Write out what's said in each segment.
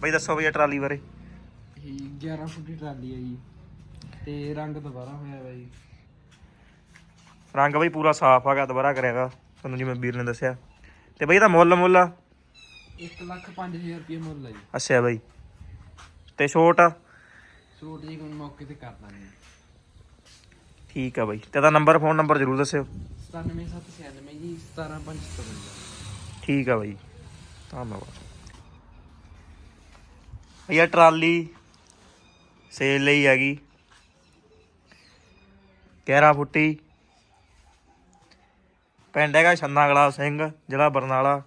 ਬਈ ਦੱਸੋ ਬਈ ਇਹ ਟਰਾਲੀ ਬਾਰੇ। ਇਹ 11 ਫੁੱਟ ਦੀ ਟਰਾਲੀ ਹੈ ਜੀ। ਤੇ ਰੰਗ ਦੁਬਾਰਾ ਹੋਇਆ ਵਾ ਜੀ। ਰੰਗ ਬਈ ਪੂਰਾ ਸਾਫ਼ ਆਗਾ ਦੁਬਾਰਾ ਕਰਿਆਗਾ ਤੁਹਾਨੂੰ ਜਿਵੇਂ ਵੀਰ ਨੇ ਦੱਸਿਆ। ਤੇ ਬਈ ਇਹਦਾ ਮੁੱਲ ਮੁੱਲ? 1 ਲੱਖ 5000 ਰੁਪਏ ਮੁੱਲ ਹੈ ਜੀ। ਅੱਛਾ ਬਈ। ਤੇ ਛੋਟ? ਸੂਟ ਜੀ ਕੋਈ ਮੌਕੇ ਤੇ ਕਰ ਦਾਂਗੇ। ਠੀਕ ਆ ਬਈ। ਤੇ ਇਹਦਾ ਨੰਬਰ ਫੋਨ ਨੰਬਰ ਜ਼ਰੂਰ ਦੱਸਿਓ। 97796 ਜੀ 17557 ਠੀਕ ਆ ਬਈ। ਧੰਨਵਾਦ। ਬਈ ਟਰਾਲੀ ਸੇਲ ਲਈ ਹੈਗੀ। 11 ਫੁੱਟੀ। ਪਿੰਡ ਹੈਗਾ ਛੰਨਾ ਗਲਾਬ ਸਿੰਘ, ਜ਼ਿਲ੍ਹਾ ਬਰਨਾਲਾ।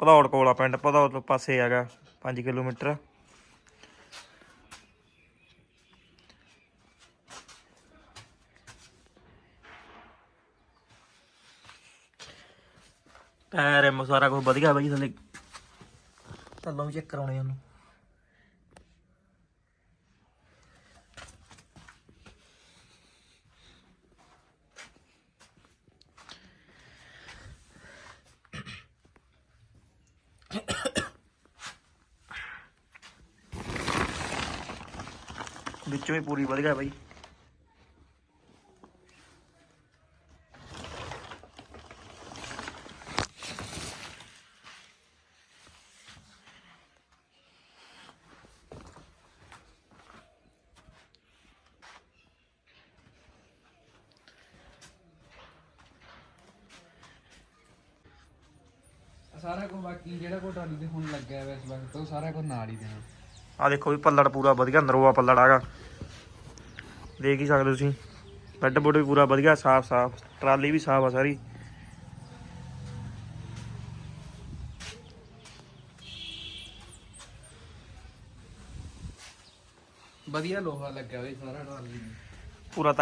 ਭਦੌੜ ਕੋਲ ਆ ਪਿੰਡ, ਭਦੌੜ ਤੋਂ ਪਾਸੇ ਹੈਗਾ 5 ਕਿਲੋਮੀਟਰ। ਟਾਇਰ, ਐਮ ਸਾਰਾ ਕੁਝ ਵਧੀਆ ਬਈ, ਥੱਲੇ। ਥੱਲੋਂ ਵੀ ਚੈੱਕ ਕਰਾਉਣੇ ਉਹਨੂੰ। ਵਿੱਚੋਂ ਹੀ ਪੂਰੀ ਵਧੀਆ ਬਈ। ਸਾਰਾ ਕੁਝ ਬਾਕੀ ਜਿਹੜਾ ਕੋ ਟਰਾਲੀ ਤੇ ਹੁਣ ਲੱਗਿਆ ਹੋਇਆ ਇਸ ਵਕਤ, ਉਹ ਸਾਰਾ ਕੁਝ ਨਾਲ ਹੀ ਦੇਣਾ। ਆ ਦੇਖੋ ਵੀ ਪੱਲੜ ਪੂਰਾ ਵਧੀਆ ਨਰੋਆ ਪੱਲੜ ਆਗਾ। ਦੇਖ ਹੀ ਸਕਦੇ ਤੁਸੀਂ। ਬੈੱਡ ਬੁੱਡ ਵੀ ਪੂਰਾ ਵਧੀਆ ਸਾਫ਼ ਸਾਫ਼। ਟਰਾਲੀ ਵੀ ਸਾਫ਼ ਆ ਸਾਰੀ। ਵਧੀਆ ਲੋਹਾ ਲੱਗਿਆ ਹੋਇਆ ਸਾਰਾ ਟਰਾਲੀ ਨੂੰ। ਪੂਰਾ